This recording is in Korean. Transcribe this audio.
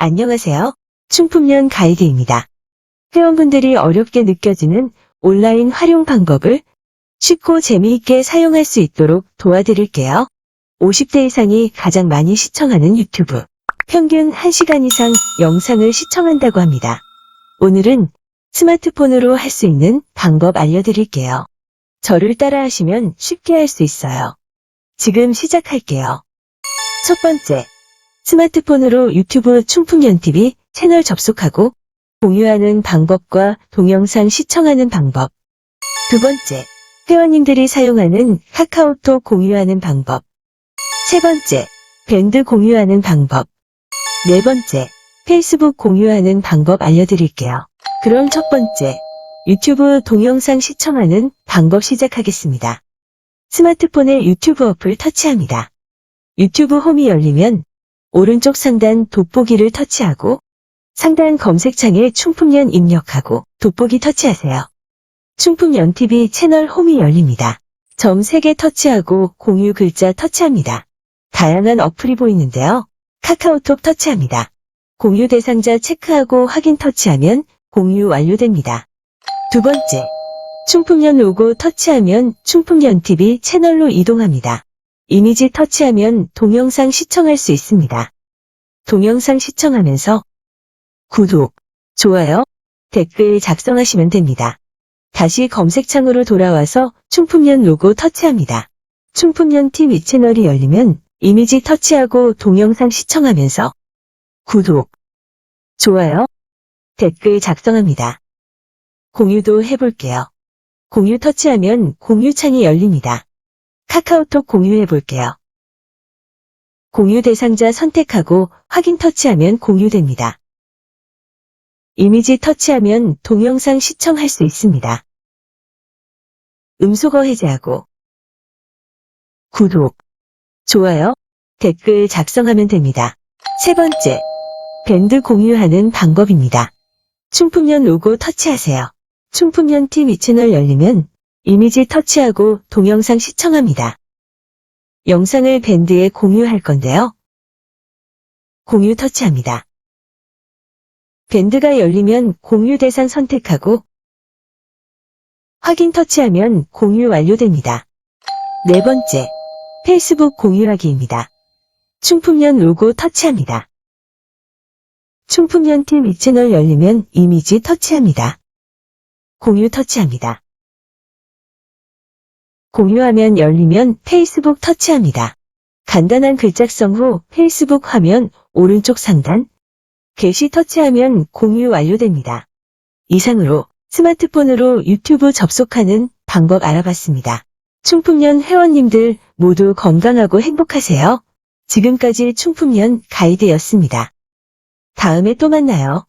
안녕하세요. 충품년 가이드입니다. 회원분들이 어렵게 느껴지는 온라인 활용 방법을 쉽고 재미있게 사용할 수 있도록 도와드릴게요. 50대 이상이 가장 많이 시청하는 유튜브. 평균 1시간 이상 영상을 시청한다고 합니다. 오늘은 스마트폰으로 할 수 있는 방법 알려드릴게요. 저를 따라 하시면 쉽게 할 수 있어요. 지금 시작할게요. 첫 번째, 스마트폰으로 유튜브 충풍년 TV 채널 접속하고 공유하는 방법과 동영상 시청하는 방법. 두 번째, 회원님들이 사용하는 카카오톡 공유하는 방법. 세 번째, 밴드 공유하는 방법. 네 번째, 페이스북 공유하는 방법 알려드릴게요. 그럼 첫 번째, 유튜브 동영상 시청하는 방법 시작하겠습니다. 스마트폰에 유튜브 어플 터치합니다. 유튜브 홈이 열리면 오른쪽 상단 돋보기를 터치하고 상단 검색창에 충품년 입력하고 돋보기 터치하세요. 충품년 TV 채널 홈이 열립니다. 점 3개 터치하고 공유 글자 터치합니다. 다양한 어플이 보이는데요. 카카오톡 터치합니다. 공유 대상자 체크하고 확인 터치하면 공유 완료됩니다. 두 번째, 충품년 로고 터치하면 충품년 TV 채널로 이동합니다. 이미지 터치하면 동영상 시청할 수 있습니다. 동영상 시청하면서 구독, 좋아요, 댓글 작성하시면 됩니다. 다시 검색창으로 돌아와서 충품년 로고 터치합니다. 충품년 TV 채널이 열리면 이미지 터치하고 동영상 시청하면서 구독, 좋아요, 댓글 작성합니다. 공유도 해볼게요. 공유 터치하면 공유창이 열립니다. 카카오톡 공유해 볼게요. 공유 대상자 선택하고 확인 터치하면 공유됩니다. 이미지 터치하면 동영상 시청할 수 있습니다. 음소거 해제하고 구독, 좋아요, 댓글 작성하면 됩니다. 세 번째, 밴드 공유하는 방법입니다. 충품년 로고 터치하세요. 충품년 TV 채널 열리면 이미지 터치하고 동영상 시청합니다. 영상을 밴드에 공유할 건데요. 공유 터치합니다. 밴드가 열리면 공유 대상 선택하고 확인 터치하면 공유 완료됩니다. 네 번째, 페이스북 공유하기입니다. 충품년 로고 터치합니다. 충품년 TV 채널 열리면 이미지 터치합니다. 공유 터치합니다. 공유하면 열리면 페이스북 터치합니다. 간단한 글작성 후 페이스북 화면 오른쪽 상단 게시 터치하면 공유 완료됩니다. 이상으로 스마트폰으로 유튜브 접속하는 방법 알아봤습니다. 충품년 회원님들 모두 건강하고 행복하세요. 지금까지 충품년 가이드였습니다. 다음에 또 만나요.